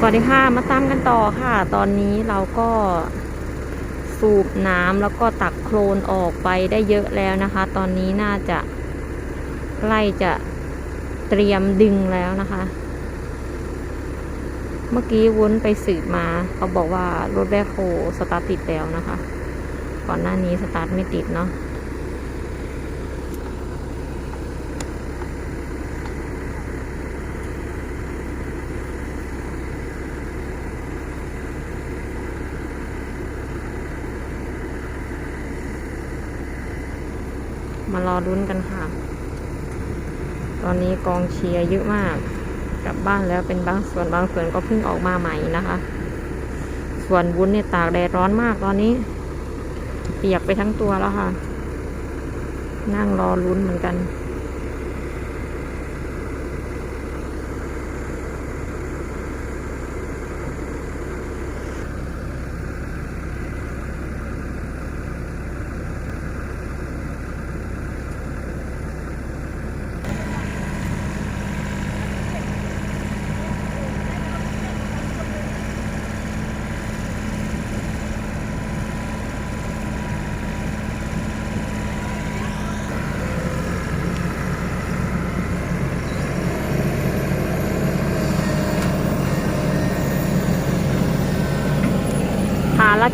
สวัสดีค่ะ มาตามกันต่อค่ะ ตอนนี้เราก็สูบน้ำแล้วก็ตักโคลนออกไปได้เยอะแล้วนะคะ ตอนนี้น่าจะใกล้จะเตรียมดึงแล้วนะคะ เมื่อกี้วุ้นไปสืบมา เขาบอกว่ารถแบคโฮสตาร์ทติดแล้วนะคะ ก่อนหน้านี้สตาร์ทไม่ติดเนาะ มารอรุ้นกันค่ะ ตอนนี้กองเชียร์เยอะมาก กลับบ้านแล้วเป็นบางส่วนบางส่วนก็เพิ่งออกมาใหม่นะคะ ส่วนวุ้นเนี่ยตากแดดร้อนมากตอนนี้ เปียกไปทั้งตัวแล้วค่ะ นั่งรอรุ้นเหมือนกัน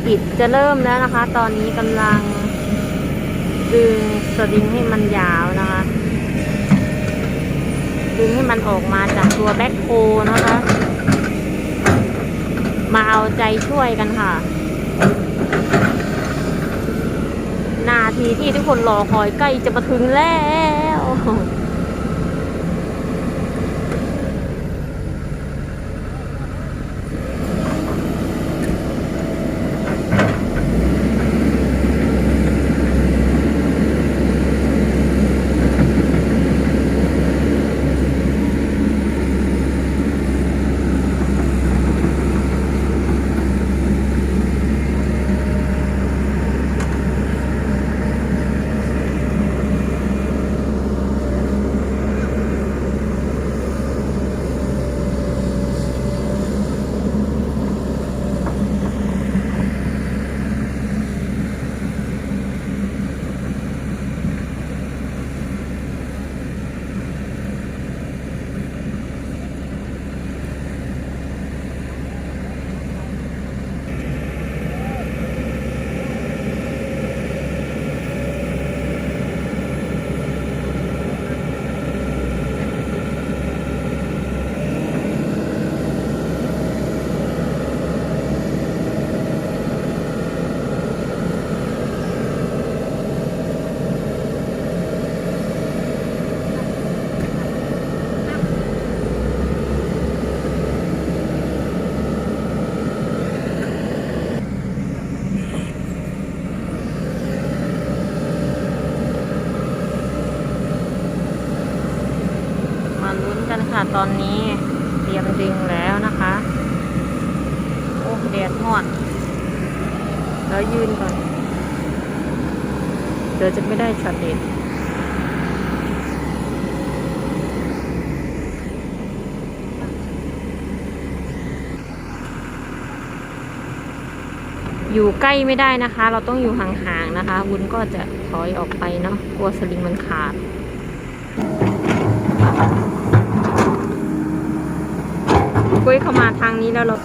กิจจะเริ่มแล้วนะคะ ตอนนี้กำลังดึงสลิงให้มันยาวนะคะ ดึงให้มันออกมาจากตัวแบ็คโฮนะคะ มาเอาใจช่วยกันค่ะ นาทีที่ทุกคนรอคอยใกล้จะมาถึงแล้ว ตอนนี้เตรียมดึงแล้วนะคะ โอ้แดดฮอด แล้วยืนก่อน เดี๋ยวจะไม่ได้ช็อตเด็ดอยู่ใกล้ไม่ได้นะคะ เราต้องอยู่ห่างๆนะคะ วุ้นก็จะถอยออกไปเนาะ กลัวสลิงมันขาด กุ้ยเข้ามาทางนี้แล้วเรา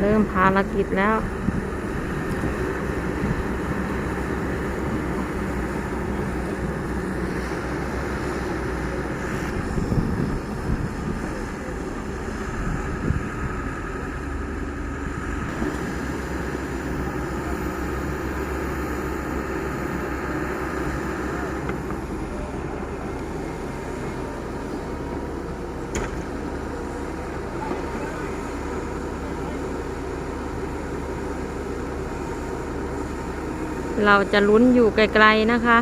เริ่มภารกิจแล้ว เราจะลุ้นอยู่ไกลๆนะคะ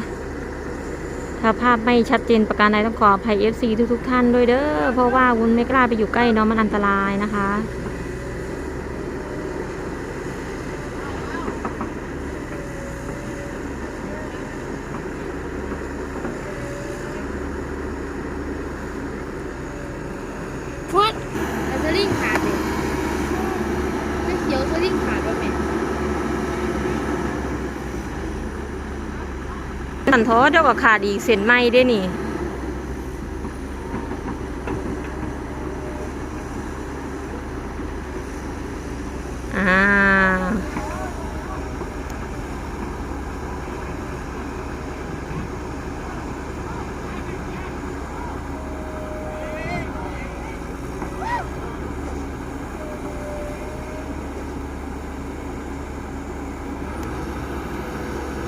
ถ้าภาพไม่ชัดเจนประการใดต้องขออภัย FC ทุกๆท่านด้วยเด้อเพราะว่าวุ้นไม่กล้าไปอยู่ใกล้เนาะมันอันตรายนะคะ พุดเอาสลิงขาดเลยไม่เขียวสลิงขาดป่ะแม่ สันท้อเดี๋ยวก็ขาดอีกเส้นไหมได้นี่อ่า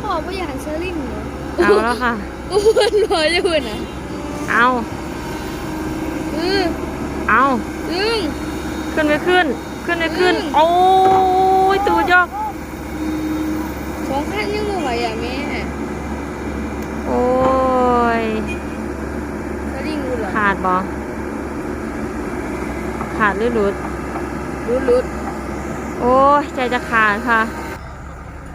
พ่อไม่อยากให้สลิงเหรอ เอาแล้วค่ะอ้วนร้อยเลยนะเอาเออเอาอึ้งขึ้นไม่ขึ้น ขึ้นไม่ขึ้นอืมโอ้ยตัวยอกสองข้างยังไม่ไหวอะแม่ โอ้ยสลิงรู้เหรอขาดบอขาดหรือหลุดรู้รู้โอ้ยใจจะขาดค่ะ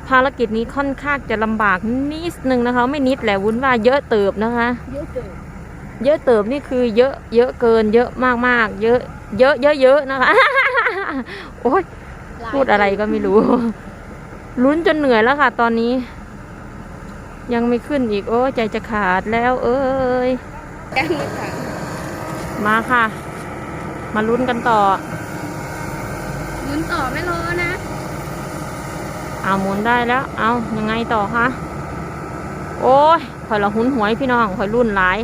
ภารกิจนี้ค่อนข้างจะลำบากนิดนึงนะคะ ไม่นิดแหละวุ้นว่าเยอะเติบนะคะ เยอะเกินเยอะเติบนี่คือเยอะเยอะเกิน เยอะมากมากเยอะ เยอะเยอะเยอะนะคะ โอ้ยพูดอะไรก็ไม่รู้ ลุ้นจนเหนื่อยแล้วค่ะ ตอนนี้ ยังไม่ขึ้นอีกโอ้ใจจะขาดแล้ว เอ้ยมาดมาค่ะ มาลุ้นกันต่อ ลุ้นต่อไม่รอนะ เอาหมุนได้แล้ว เอายังไงต่อคะ โอ้ยข่อยละหุนหวยพี่น้องข่อยรุ่นหลาย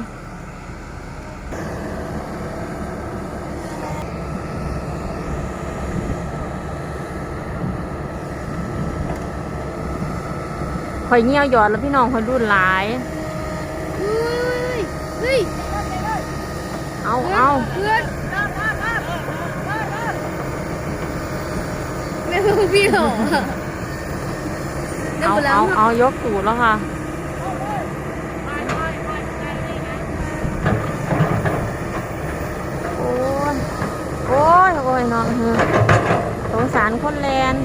ข่อยเงี้ยวหยอดแล้วพี่น้องข่อยรุ่นหลายเฮ้ยเฮ้ยเอาเอาเพื่อนไม่รู้พี่หรอได้ เอาเอาเอายกตูดแล้วค่ะโอ้ยโอ้ยโอ้ยน้องเฮอสงสารคนแลน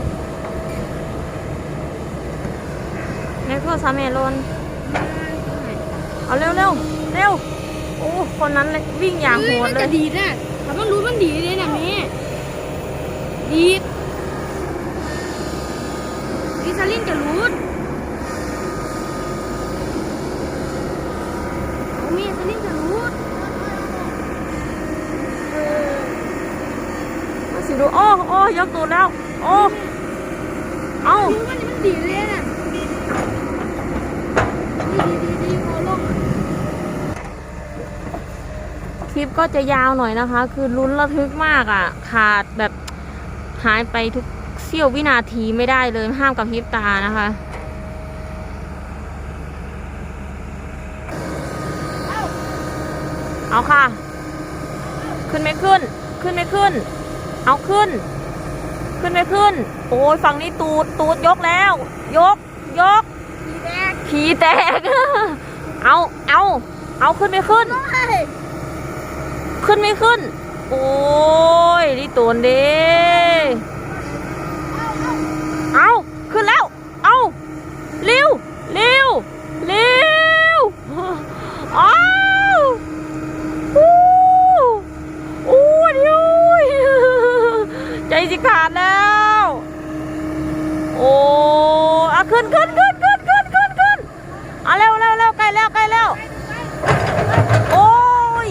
แม่ก็สามีลนเอาเร็วเร็วเร็วโอ้คนนั้นเลยวิ่งอย่างโหดเลยดีนะถ้ามันรู้มันดีเลยนะแม่ดี ดอีสลินจะรู้เอาแม่สลินจะรู้มาสิดูโอ้โอ้ยกตูดแล้ว โอ้เอารู้มันมันดีดเลยน่ะดีดีดีดีพอลงคลิปก็จะยาวหน่อยนะคะ คือลุ้นระทึกมากอะ ขาดแบบหายไปทุก เสี้ยววินาทีไม่ได้เลยห้ามกับพริบตานะคะเอาค่ะ ขึ้นไม่ขึ้น ขึ้นไม่ขึ้น เอาขึ้น ขึ้นไม่ขึ้น โอ้ยฝั่งนี้ตูด ตูดยกแล้ว ยก ยกดีแดงขี่แตก เอา เอา เอาขึ้นไม่ขึ้น ขึ้นไม่ขึ้น โอ้ยนี่ตูนเด้ เอาขึ้นแล้ว เอาเร็วเร็วเร็วอ้าวอู้อู้ดิวใจสิขาดแล้ว โอ้อะขึ้นขึ้นขึ้นขึ้นขึ้นขึ้นขึ้นเอาเร็วเร็วเร็วใกล้แล้วใกล้แล้ว โอ้ย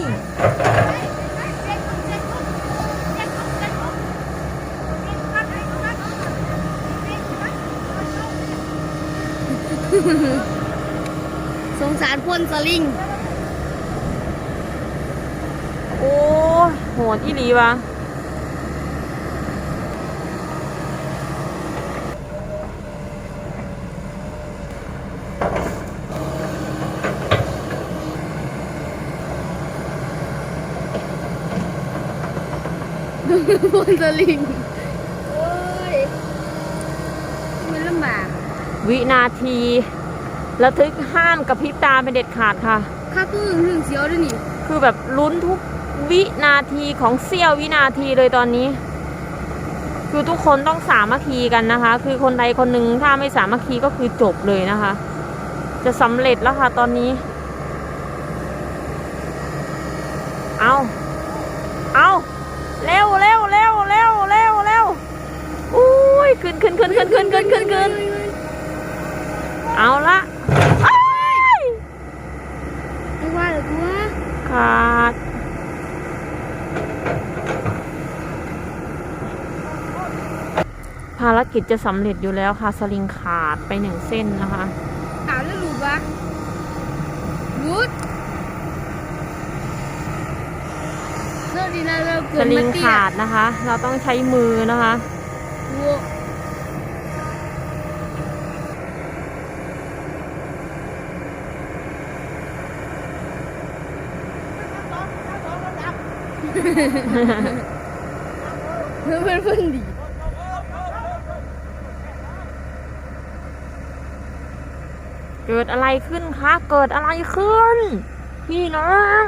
สงสารพ่นสลิง โอ้ยโหดอีหลีวะพ่นสลิง โอ้ย มันลำบาก วินาที ระทึกห้ามกับพริบตาเป็นเด็ดขาดค่ะ ข้าก็หึงหึงเสียวด้วยนี่คือแบบลุ้นทุกวินาทีของเสี้ยววินาทีเลยตอนนี้ คือทุกคนต้องสามัคคีกันนะคะ คือคนใดคนหนึ่งถ้าไม่สามัคคีก็คือจบเลยนะคะ จะสำเร็จแล้วค่ะตอนนี้ เอาเอาเร็วเร็วเร็วเร็วเร็วเร็วอุ้ยขึ้นขึ้นขึ้นขึ้นขึ้นขึ้นขึ้นขึ้นเอาละอ้าย ไม่ว่าหรอกตัว ขาดภารกิจจะสำเร็จอยู่แล้วค่ะ สลิงขาดไปหนึ่งเส้นนะคะถามแล้วหลุดวะหลุดเลิกดีนะเลิกเกิสนลิมางเตี้ยขาดนะคะ เราต้องใช้มือนะคะ โว้เพื่อน เพื่อนเพื่อนดีเกิดอะไรขึ้นคะ เกิดอะไรขึ้น พี่น้อง